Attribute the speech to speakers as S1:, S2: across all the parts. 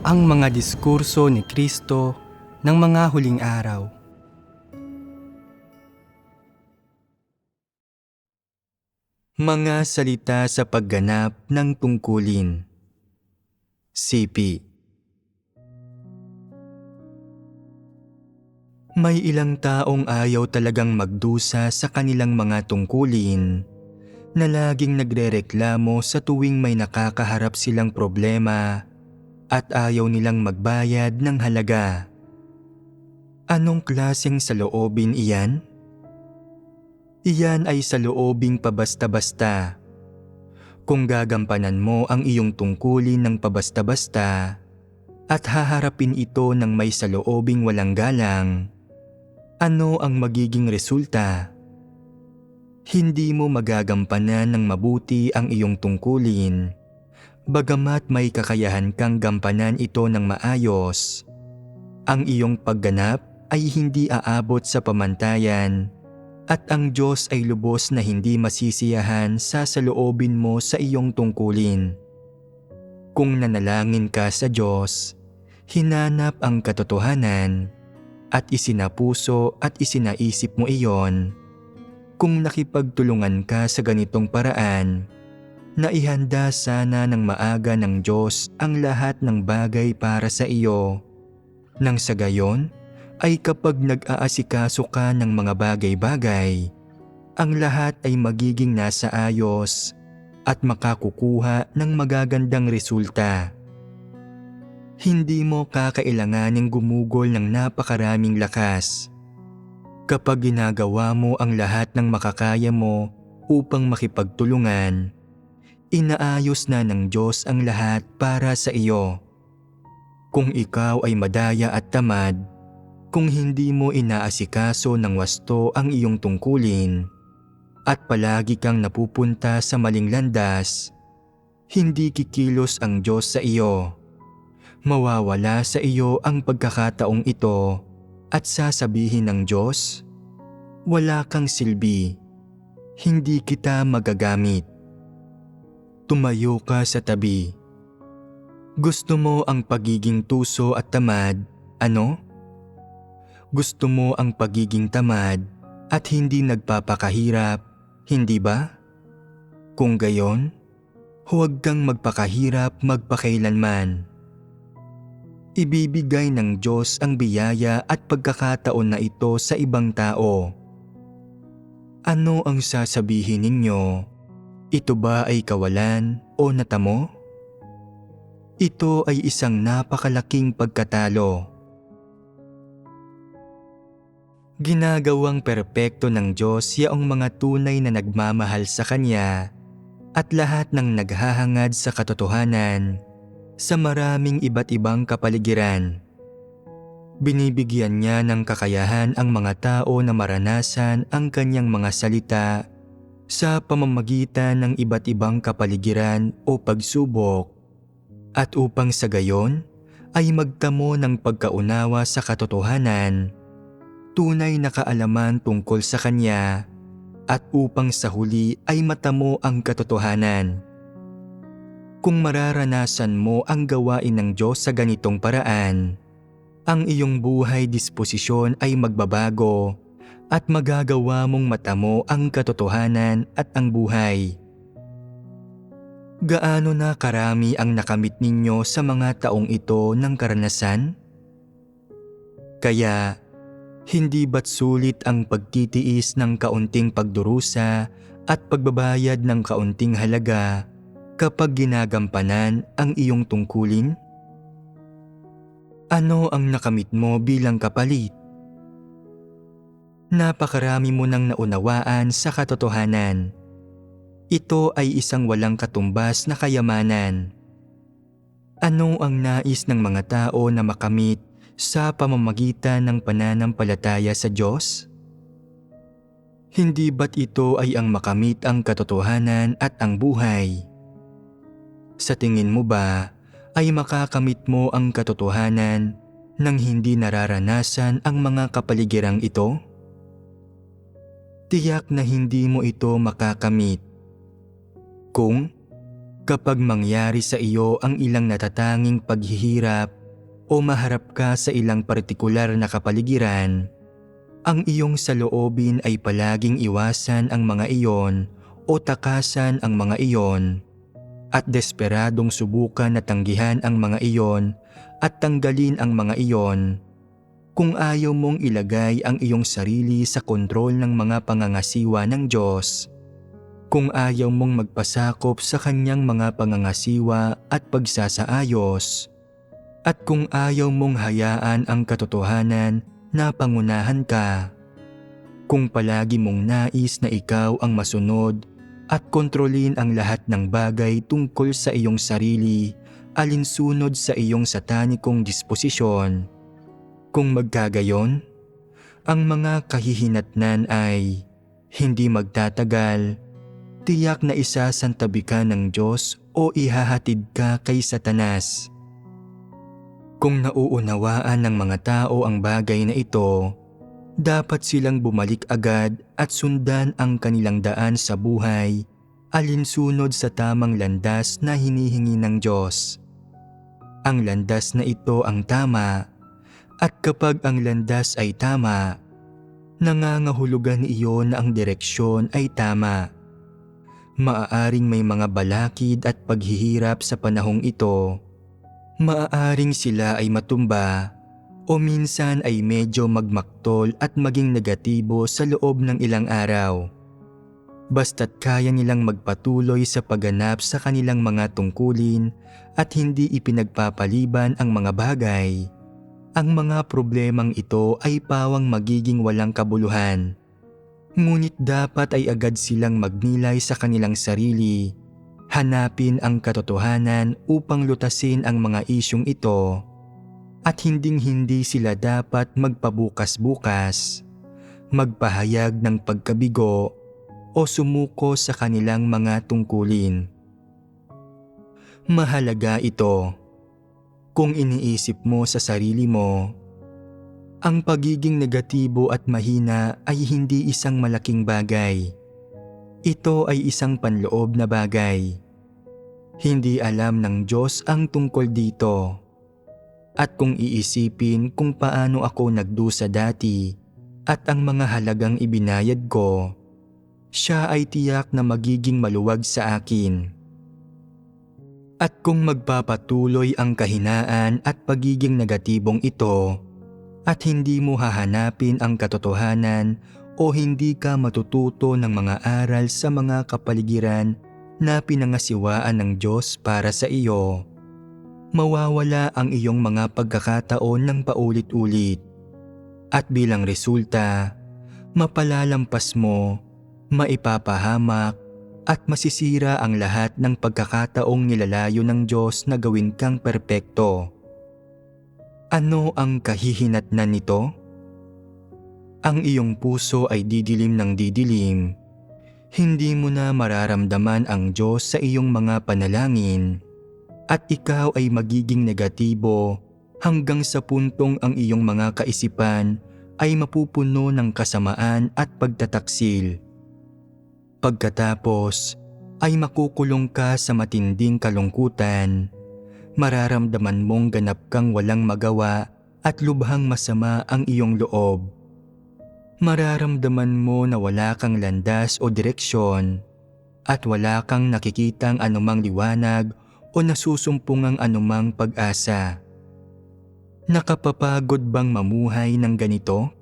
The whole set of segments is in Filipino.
S1: ang mga diskurso ni Kristo ng mga huling araw. Mga salita sa pagganap ng tungkulin. Sipi May ilang taong ayaw talagang magdusa sa kanilang mga tungkulin na laging nagrereklamo sa tuwing may nakakaharap silang problema at ayaw nilang magbayad ng halaga. Anong klaseng saloobin iyan? Iyan ay saloobing pabasta-basta. Kung gagampanan mo ang iyong tungkulin ng pabasta-basta at haharapin ito ng may saloobing walang galang, ano ang magiging resulta? Hindi mo magagampanan ng mabuti ang iyong tungkulin, bagamat may kakayahan kang gampanan ito ng maayos. Ang iyong pagganap ay hindi aabot sa pamantayan at ang Diyos ay lubos na hindi masisiyahan sa saloobin mo sa iyong tungkulin. Kung nanalangin ka sa Diyos, hinanap ang katotohanan at isinapuso at isinaisip mo iyon, kung nakipagtulungan ka sa ganitong paraan, na ihanda sana ng maaga ng Diyos ang lahat ng bagay para sa iyo, nang sa gayon ay kapag nag-aasikaso ka ng mga bagay-bagay, ang lahat ay magiging nasa ayos at makakukuha ng magagandang resulta. Hindi mo kakailanganing gumugol ng napakaraming lakas. Kapag ginagawa mo ang lahat ng makakaya mo upang makipagtulungan, inaayos na ng Diyos ang lahat para sa iyo. Kung ikaw ay madaya at tamad, kung hindi mo inaasikaso ng wasto ang iyong tungkulin at palagi kang napupunta sa maling landas, hindi kikilos ang Diyos sa iyo. Mawawala sa iyo ang pagkakataong ito at sasabihin ng Diyos, Wala kang silbi, hindi kita magagamit. Tumayo ka sa tabi. Gusto mo ang pagiging tuso at tamad, ano? Gusto mo ang pagiging tamad at hindi nagpapakahirap, hindi ba? Kung gayon, huwag kang magpakahirap magpakailanman. Ibibigay ng Diyos ang biyaya at pagkakataon na ito sa ibang tao. Ano ang sasabihin ninyo? Ito ba ay kawalan o natamo? Ito ay isang napakalaking pagkatalo. Ginagawang perpekto ng Diyos yaong mga tunay na nagmamahal sa Kanya at lahat ng naghahangad sa katotohanan sa maraming iba't ibang kapaligiran. Binibigyan niya ng kakayahan ang mga tao na maranasan ang kanyang mga salita sa pamamagitan ng iba't ibang kapaligiran o pagsubok at upang sa gayon ay magtamo ng pagkaunawa sa katotohanan tunay na kaalaman tungkol sa Kanya at upang sa huli ay matamo ang katotohanan. Kung mararanasan mo ang gawain ng Diyos sa ganitong paraan, ang iyong buhay disposisyon ay magbabago at magagawa mong matamo ang katotohanan at ang buhay. Gaano na karami ang nakamit ninyo sa mga taong ito ng karanasan? Kaya, hindi ba't sulit ang pagtitiis ng kaunting pagdurusa at pagbabayad ng kaunting halaga kapag ginagampanan ang iyong tungkulin? Ano ang nakamit mo bilang kapalit? Napakarami mo nang naunawaan sa katotohanan. Ito ay isang walang katumbas na kayamanan. Ano ang nais ng mga tao na makamit sa pamamagitan ng pananampalataya sa Diyos? Hindi ba't ito ay ang makamit ang katotohanan at ang buhay? Sa tingin mo ba ay makakamit mo ang katotohanan nang hindi nararanasan ang mga kapaligirang ito? Tiyak na hindi mo ito makakamit. Kung Kapag mangyari sa iyo ang ilang natatanging paghihirap o maharap ka sa ilang partikular na kapaligiran, ang iyong saloobin ay palaging iwasan ang mga iyon o takasan ang mga iyon at desperadong subukan na tanggihan ang mga iyon at tanggalin ang mga iyon kung ayaw mong ilagay ang iyong sarili sa kontrol ng mga pangangasiwa ng Diyos. Kung ayaw mong magpasakop sa kanyang mga pangangasiwa at pagsasaayos. At kung ayaw mong hayaan ang katotohanan na pangunahan ka. Kung palagi mong nais na ikaw ang masunod at kontrolin ang lahat ng bagay tungkol sa iyong sarili alinsunod sa iyong satanikong disposisyon. Kung magkagayon, ang mga kahihinatnan ay hindi magtatagal, tiyak na isasantabi ka ng Diyos o ihahatid ka kay Satanas. Kung nauunawaan ng mga tao ang bagay na ito, dapat silang bumalik agad at sundan ang kanilang daan sa buhay alinsunod sa tamang landas na hinihingi ng Diyos. Ang landas na ito ang tama at kapag ang landas ay tama, nangangahulugan iyon na ang direksyon ay tama. Maaaring may mga balakid at paghihirap sa panahong ito. Maaaring sila ay matumba o minsan ay medyo magmaktol at maging negatibo sa loob ng ilang araw basta't kaya nilang magpatuloy sa pagganap sa kanilang mga tungkulin at hindi ipinagpapaliban ang mga bagay. Ang mga problemang ito ay pawang magiging walang kabuluhan. Ngunit dapat ay agad silang magnilay sa kanilang sarili, hanapin ang katotohanan upang lutasin ang mga isyong ito at hinding-hindi sila dapat magpabukas-bukas, magpahayag ng pagkabigo o sumuko sa kanilang mga tungkulin. Mahalaga ito kung iniisip mo sa sarili mo. Ang pagiging negatibo at mahina ay hindi isang malaking bagay. Ito ay isang panloob na bagay. Hindi alam ng Diyos ang tungkol dito. At kung iisipin kung paano ako nagdusa dati at ang mga halagang ibinayad ko, siya ay tiyak na magiging maluwag sa akin. At kung magpapatuloy ang kahinaan at pagiging negatibong ito, at hindi mo hahanapin ang katotohanan o hindi ka matututo ng mga aral sa mga kapaligiran na pinangasiwaan ng Diyos para sa iyo, mawawala ang iyong mga pagkakataon ng paulit-ulit. At bilang resulta, mapalalampas mo maipapahamak at masisira ang lahat ng pagkakataong nilalayo ng Diyos na gawin kang perpekto. Ano ang kahihinatnan nito? Ang iyong puso ay didilim ng didilim. Hindi mo na mararamdaman ang Diyos sa iyong mga panalangin at ikaw ay magiging negatibo hanggang sa puntong ang iyong mga kaisipan ay mapupuno ng kasamaan at pagtataksil. Pagkatapos ay makukulong ka sa matinding kalungkutan. Mararamdaman mong ganap kang walang magawa at lubhang masama ang iyong loob. Mararamdaman mo na wala kang landas o direksyon at wala kang nakikitang anumang liwanag o nasusumpungang anumang pag-asa. Nakapapagod bang mamuhay ng ganito?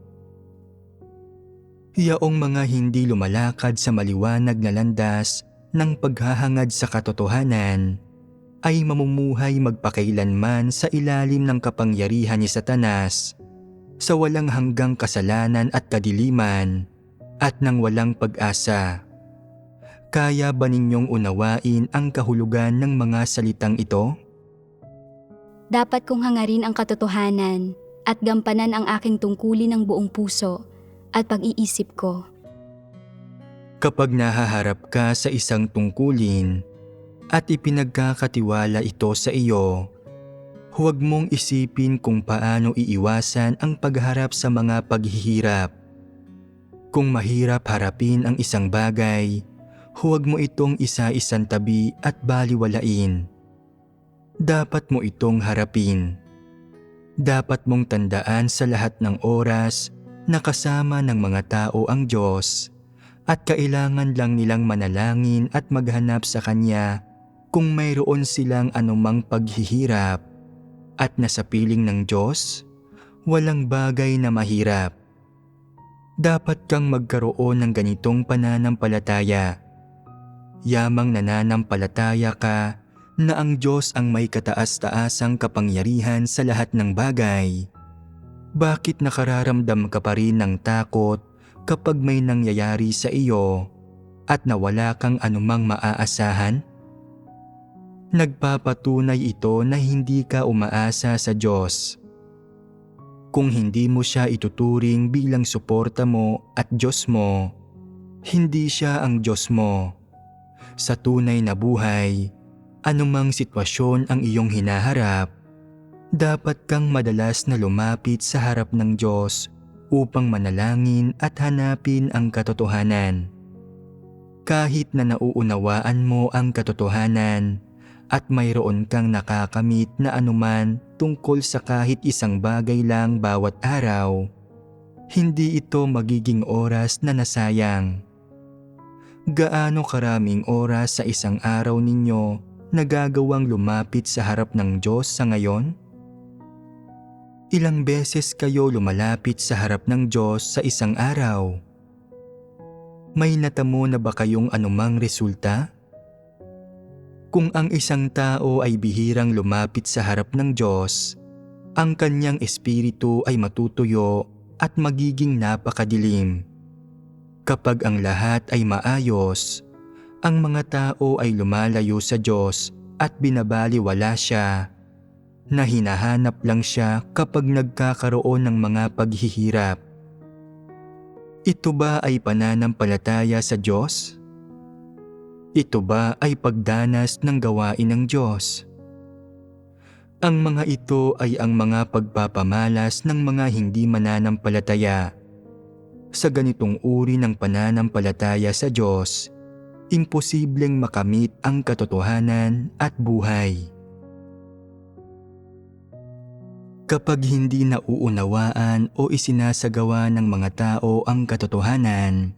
S1: Yaong mga hindi lumalakad sa maliwanag na landas ng paghahangad sa katotohanan ay mamumuhay magpakailanman sa ilalim ng kapangyarihan ni Satanas sa walang hanggang kasalanan at kadiliman at ng walang pag-asa. Kaya ba ninyong unawain ang kahulugan ng mga salitang ito?
S2: Dapat kong hangarin ang katotohanan at gampanan ang aking tungkulin ng buong puso at pag-iisip ko.
S1: Kapag nahaharap ka sa isang tungkulin at ipinagkakatiwala ito sa iyo, huwag mong isipin kung paano iiwasan ang pagharap sa mga paghihirap. Kung mahirap harapin ang isang bagay, huwag mo itong isa-isang tabi at baliwalain. Dapat mo itong harapin. Dapat mong tandaan sa lahat ng oras na kasama ng mga tao ang Diyos at kailangan lang nilang manalangin at maghanap sa Kanya kung mayroon silang anumang paghihirap at nasa piling ng Diyos, walang bagay na mahirap. Dapat kang magkaroon ng ganitong pananampalataya. Yamang nananampalataya ka na ang Diyos ang may kataas-taasang kapangyarihan sa lahat ng bagay. Bakit nakararamdam ka pa rin ng takot kapag may nangyayari sa iyo at nawala kang anumang maaasahan? Nagpapatunay ito na hindi ka umaasa sa Diyos. Kung hindi mo siya ituturing bilang suporta mo at Diyos mo, hindi siya ang Diyos mo. Sa tunay na buhay, anumang sitwasyon ang iyong hinaharap, dapat kang madalas na lumapit sa harap ng Diyos upang manalangin at hanapin ang katotohanan. Kahit na nauunawaan mo ang katotohanan at mayroon kang nakakamit na anuman tungkol sa kahit isang bagay lang bawat araw, hindi ito magiging oras na nasayang. Gaano karaming oras sa isang araw ninyo nagagawang lumapit sa harap ng Diyos sa ngayon? Ilang beses kayo lumalapit sa harap ng Diyos sa isang araw? May natamo na ba kayong anumang resulta? Kung ang isang tao ay bihirang lumapit sa harap ng Diyos, ang kanyang espiritu ay matutuyo at magiging napakadilim. Kapag ang lahat ay maayos, ang mga tao ay lumalayo sa Diyos at binabaliwala siya na hinahanap lang siya kapag nagkakaroon ng mga paghihirap. Ito ba ay pananampalataya sa Diyos? Ito ba ay pagdanas ng gawain ng Diyos? Ang mga ito ay ang mga pagpapamalas ng mga hindi mananampalataya. Sa ganitong uri ng pananampalataya sa Diyos, imposibleng makamit ang katotohanan at buhay. Kapag hindi nauunawaan o isinasagawa ng mga tao ang katotohanan,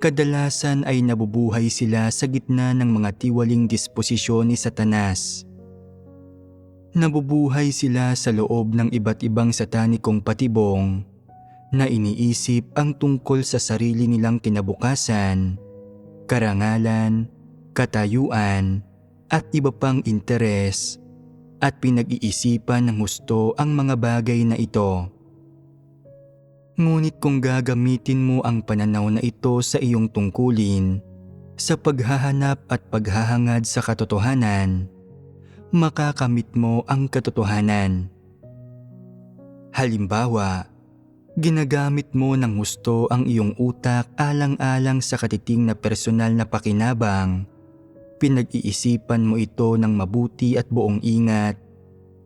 S1: kadalasan ay nabubuhay sila sa gitna ng mga tiwaling disposisyon ni Satanas. Nabubuhay sila sa loob ng iba't ibang satanikong patibong na iniisip ang tungkol sa sarili nilang kinabukasan, karangalan, katayuan, at iba pang interes at pinag-iisipan ng husto ang mga bagay na ito. Ngunit kung gagamitin mo ang pananaw na ito sa iyong tungkulin, sa paghahanap at paghahangad sa katotohanan, makakamit mo ang katotohanan. Halimbawa, ginagamit mo ng husto ang iyong utak alang-alang sa katiting na personal na pakinabang Pinag-iisipan mo ito ng mabuti at buong ingat.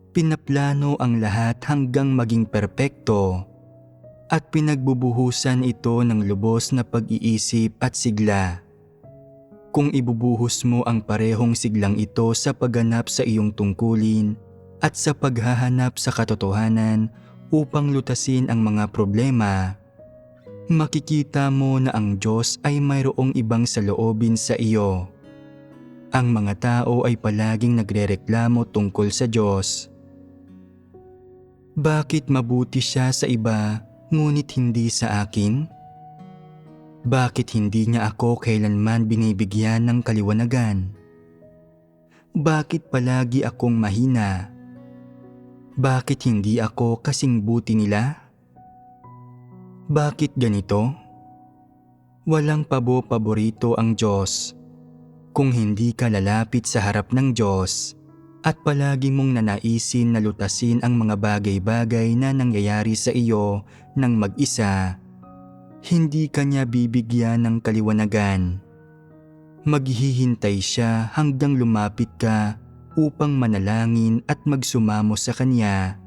S1: Pinaplano ang lahat hanggang maging perpekto. At pinagbubuhusan ito ng lubos na pag-iisip at sigla. Kung ibubuhos mo ang parehong siglang ito sa pagganap sa iyong tungkulin at sa paghahanap sa katotohanan upang lutasin ang mga problema, makikita mo na ang Diyos ay mayroong ibang saloobin sa iyo. Ang mga tao ay palaging nagrereklamo tungkol sa Diyos. Bakit mabuti siya sa iba ngunit hindi sa akin? Bakit hindi niya ako kailanman binibigyan ng kaliwanagan? Bakit palagi akong mahina? Bakit hindi ako kasing buti nila? Bakit ganito? Walang pabo-paborito ang Diyos kung hindi ka lalapit sa harap ng Diyos at palagi mong nanaisin na lutasin ang mga bagay-bagay na nangyayari sa iyo ng mag-isa, hindi ka niya bibigyan ng kaliwanagan. Maghihintay siya hanggang lumapit ka upang manalangin at magsumamo sa Kanya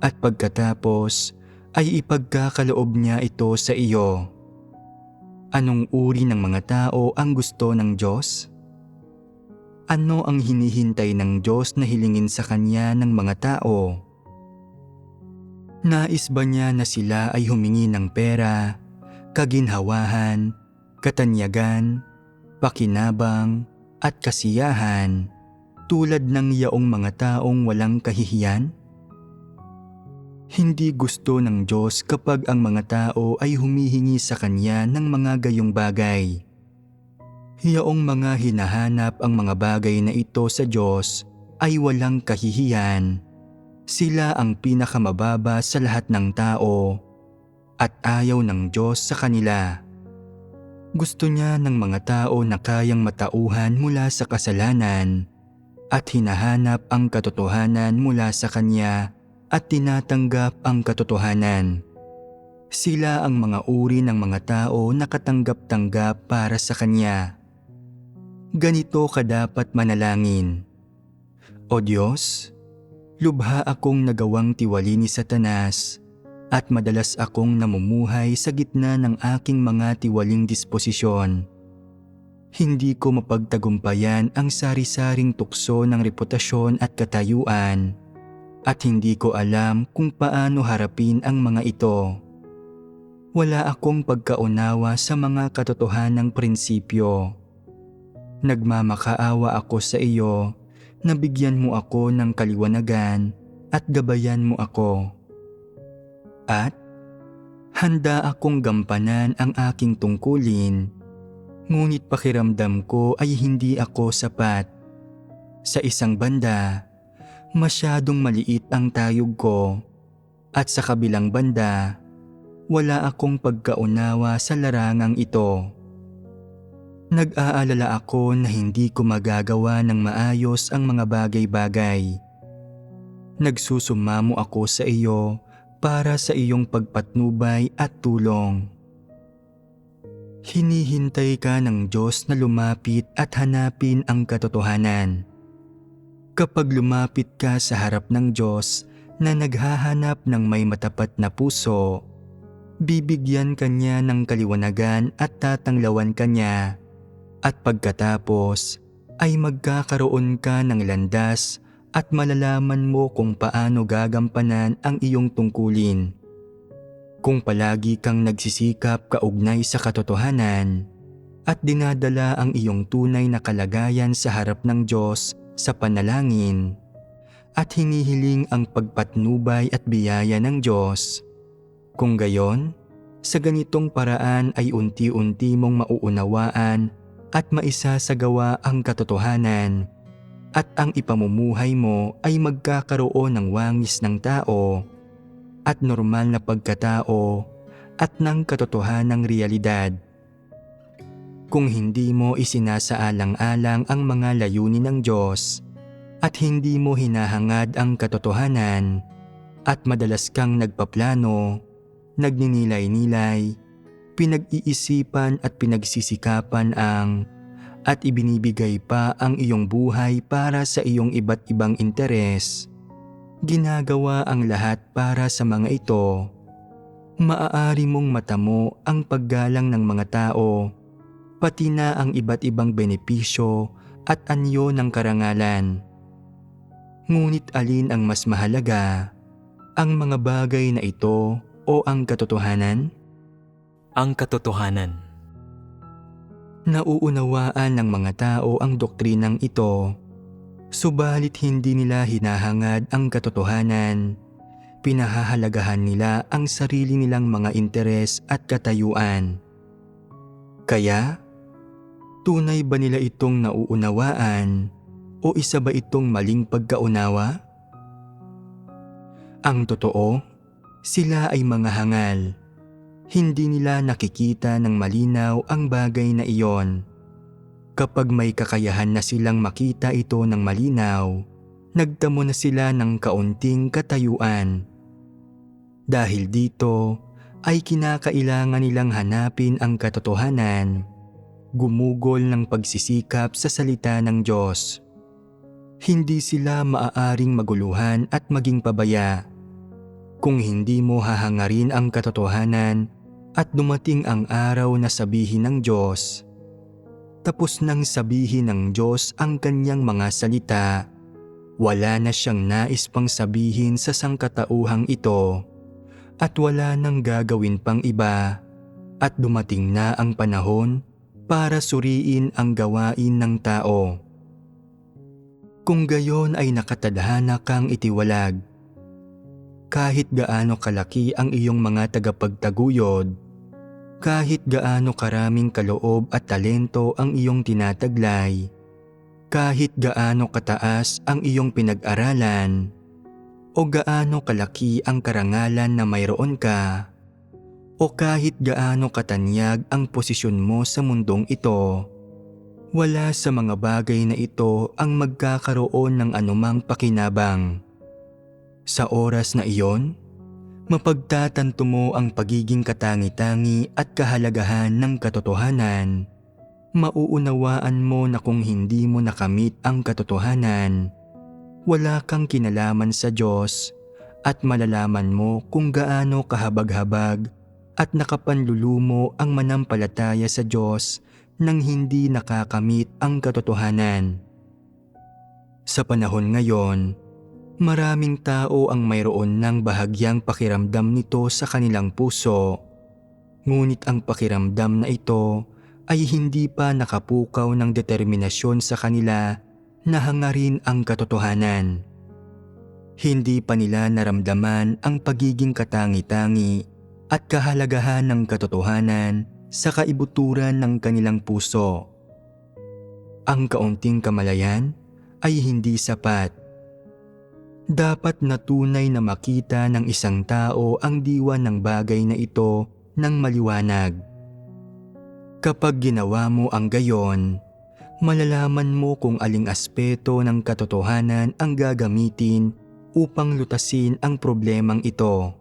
S1: at pagkatapos ay ipagkakaloob niya ito sa iyo. Anong uri ng mga tao ang gusto ng Diyos? Ano ang hinihintay ng Diyos na hilingin sa Kanya ng mga tao? Nais ba niya na sila ay humingi ng pera, kaginhawahan, katanyagan, pakinabang, at kasiyahan tulad ng yaong mga taong walang kahihiyan? Hindi gusto ng Diyos kapag ang mga tao ay humihingi sa Kanya ng mga gayong bagay. Yaong mga hinahanap ang mga bagay na ito sa Diyos ay walang kahihiyan. Sila ang pinakamababa sa lahat ng tao at ayaw ng Diyos sa kanila. Gusto niya ng mga tao na kayang matauhan mula sa kasalanan at hinahanap ang katotohanan mula sa Kanya at tinatanggap ang katotohanan. Sila ang mga uri ng mga tao na katanggap-tanggap para sa Kanya. Ganito ka dapat manalangin. O Diyos, lubha akong nagawang tiwali ni Satanas at madalas akong namumuhay sa gitna ng aking mga tiwaling disposisyon. Hindi ko mapagtagumpayan ang sari-saring tukso ng reputasyon at katayuan at hindi ko alam kung paano harapin ang mga ito. Wala akong pagkaunawa sa mga katotohanang prinsipyo. Nagmamakaawa ako sa iyo na bigyan mo ako ng kaliwanagan at gabayan mo ako. At handa akong gampanan ang aking tungkulin, ngunit pakiramdam ko ay hindi ako sapat. Sa isang banda, masyadong maliit ang tayog ko at sa kabilang banda, wala akong pagkaunawa sa larangang ito. Nag-aalala ako na hindi ko magagawa ng maayos ang mga bagay-bagay. Nagsusumamo ako sa iyo para sa iyong pagpatnubay at tulong. Hinihintay ka ng Diyos na lumapit at hanapin ang katotohanan. Kapag lumapit ka sa harap ng Diyos na naghahanap ng may matapat na puso, bibigyan ka niya ng kaliwanagan at tatanglawan ka niya at pagkatapos ay magkakaroon ka ng landas at malalaman mo kung paano gagampanan ang iyong tungkulin. Kung palagi kang nagsisikap kaugnay sa katotohanan at dinadala ang iyong tunay na kalagayan sa harap ng Diyos sa panalangin at hinihiling ang pagpatnubay at biyaya ng Diyos. Kung gayon, sa ganitong paraan ay unti-unti mong mauunawaan at maisasagawa ang katotohanan at ang ipamumuhay mo ay magkakaroon ng wangis ng tao at normal na pagkatao at ng katotohanang realidad. Kung hindi mo isinasaalang-alang ang mga layunin ng Diyos at hindi mo hinahangad ang katotohanan at madalas kang nagpaplano, nagninilay-nilay, pinag-iisipan at pinagsisikapan ang at ibinibigay pa ang iyong buhay para sa iyong iba't ibang interes. Ginagawa ang lahat para sa mga ito. Maaari mong matamo ang paggalang ng mga tao, pati na ang iba't ibang benepisyo at anyo ng karangalan. Ngunit alin ang mas mahalaga? Ang mga bagay na ito o ang katotohanan?
S3: ang katotohanan.
S1: Nauunawaan ng mga tao ang doktrinang ito, subalit hindi nila hinahangad ang katotohanan. Pinahahalagahan nila ang sarili nilang mga interes at katayuan. Kaya, tunay ba nila itong nauunawaan o isa ba itong maling pagkaunawa? Ang totoo, sila ay mga hangal hindi nila nakikita ng malinaw ang bagay na iyon. Kapag may kakayahan na silang makita ito ng malinaw, nagtamo na sila ng kaunting katayuan. Dahil dito ay kinakailangan nilang hanapin ang katotohanan, gumugol ng pagsisikap sa salita ng Diyos. Hindi sila maaaring maguluhan at maging pabaya. Kung hindi mo hahangarin ang katotohanan, At dumating ang araw na sabihin ng Diyos. Tapos nang sabihin ng Diyos ang kanyang mga salita, wala na siyang nais pang sabihin sa sangkatauhang ito at wala nang gagawin pang iba at dumating na ang panahon para suriin ang gawain ng tao. Kung gayon ay nakatadhana kang itiwalag, kahit gaano kalaki ang iyong mga tagapagtaguyod, kahit gaano karaming kaloob at talento ang iyong tinataglay, kahit gaano kataas ang iyong pinag-aralan, o gaano kalaki ang karangalan na mayroon ka, o kahit gaano katanyag ang posisyon mo sa mundong ito, wala sa mga bagay na ito ang magkakaroon ng anumang pakinabang. Sa oras na iyon, mapagtatanto mo ang pagiging katangi-tangi at kahalagahan ng katotohanan. Mauunawaan mo na kung hindi mo nakamit ang katotohanan, wala kang kinalaman sa Diyos at malalaman mo kung gaano kahabag-habag at nakapanlulumo ang manampalataya sa Diyos nang hindi nakakamit ang katotohanan. Sa panahon ngayon, maraming tao ang mayroon ng bahagyang pakiramdam nito sa kanilang puso. Ngunit ang pakiramdam na ito ay hindi pa nakapukaw ng determinasyon sa kanila na hangarin ang katotohanan. Hindi pa nila naramdaman ang pagiging katangi-tangi at kahalagahan ng katotohanan sa kaibuturan ng kanilang puso. Ang kaunting kamalayan ay hindi sapat. Dapat na tunay na makita ng isang tao ang diwa ng bagay na ito ng maliwanag. Kapag ginawa mo ang gayon, malalaman mo kung aling aspeto ng katotohanan ang gagamitin upang lutasin ang problemang ito.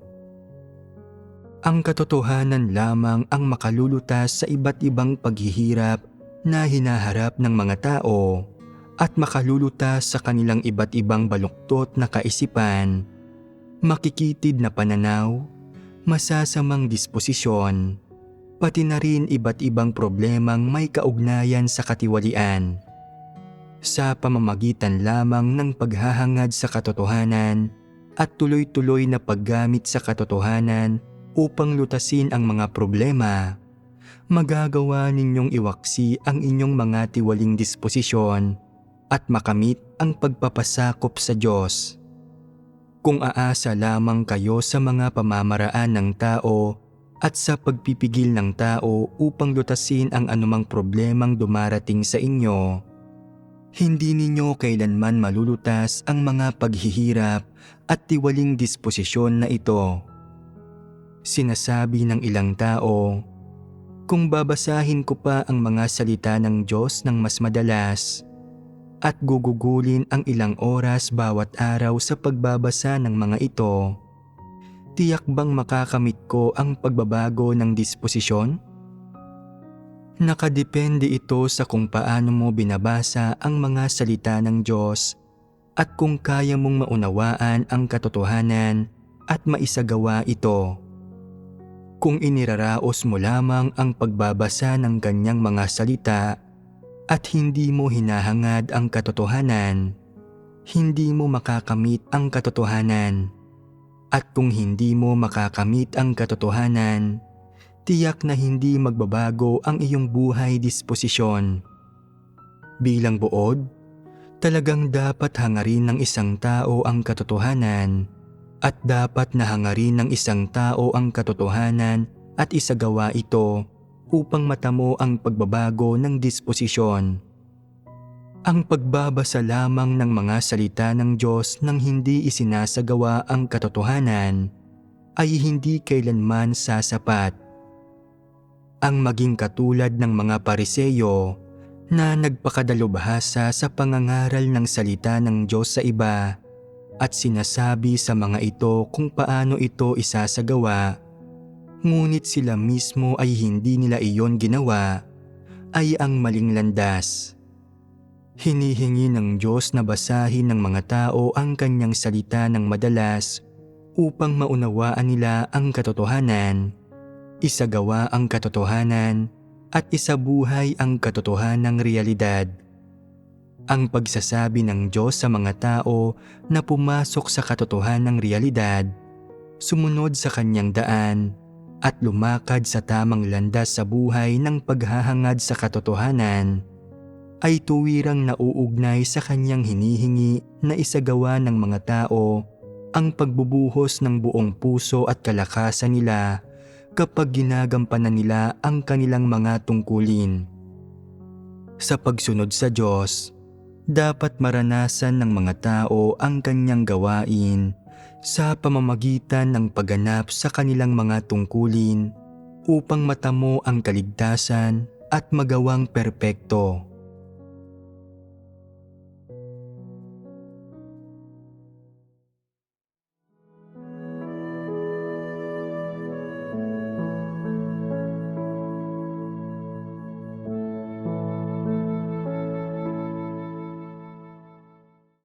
S1: Ang katotohanan lamang ang makalulutas sa iba't ibang paghihirap na hinaharap ng mga tao at makalulutas sa kanilang iba't ibang baluktot na kaisipan, makikitid na pananaw, masasamang disposisyon, pati na rin iba't ibang problemang may kaugnayan sa katiwalian. Sa pamamagitan lamang ng paghahangad sa katotohanan at tuloy-tuloy na paggamit sa katotohanan upang lutasin ang mga problema, magagawa ninyong iwaksi ang inyong mga tiwaling disposisyon at makamit ang pagpapasakop sa Diyos. Kung aasa lamang kayo sa mga pamamaraan ng tao at sa pagpipigil ng tao upang lutasin ang anumang problemang dumarating sa inyo, hindi ninyo kailanman malulutas ang mga paghihirap at tiwaling disposisyon na ito. Sinasabi ng ilang tao, kung babasahin ko pa ang mga salita ng Diyos ng mas madalas at gugugulin ang ilang oras bawat araw sa pagbabasa ng mga ito, tiyak bang makakamit ko ang pagbabago ng disposisyon? Nakadepende ito sa kung paano mo binabasa ang mga salita ng Diyos at kung kaya mong maunawaan ang katotohanan at maisagawa ito. Kung iniraraos mo lamang ang pagbabasa ng kanyang mga salita at hindi mo hinahangad ang katotohanan, hindi mo makakamit ang katotohanan. At kung hindi mo makakamit ang katotohanan, tiyak na hindi magbabago ang iyong buhay disposisyon. Bilang buod, talagang dapat hangarin ng isang tao ang katotohanan at dapat na hangarin ng isang tao ang katotohanan at isagawa ito upang matamo ang pagbabago ng disposisyon. Ang pagbabasa lamang ng mga salita ng Diyos nang hindi isinasagawa ang katotohanan ay hindi kailanman sasapat. Ang maging katulad ng mga pariseyo na nagpakadalubhasa sa pangangaral ng salita ng Diyos sa iba at sinasabi sa mga ito kung paano ito isasagawa, ngunit sila mismo ay hindi nila iyon ginawa, ay ang maling landas. Hinihingi ng Diyos na basahin ng mga tao ang kanyang salita ng madalas upang maunawaan nila ang katotohanan. isagawa ang katotohanan at isabuhay ang katotohanang realidad. Ang pagsasabi ng Diyos sa mga tao na pumasok sa katotohanang realidad, sumunod sa kanyang daan, at lumakad sa tamang landas sa buhay ng paghahangad sa katotohanan, ay tuwirang nauugnay sa kanyang hinihingi na isagawa ng mga tao ang pagbubuhos ng buong puso at kalakasan nila kapag ginagampanan nila ang kanilang mga tungkulin. Sa pagsunod sa Diyos, dapat maranasan ng mga tao ang kanyang gawain sa pamamagitan ng pagganap sa kanilang mga tungkulin upang matamo ang kaligtasan at magawang perpekto.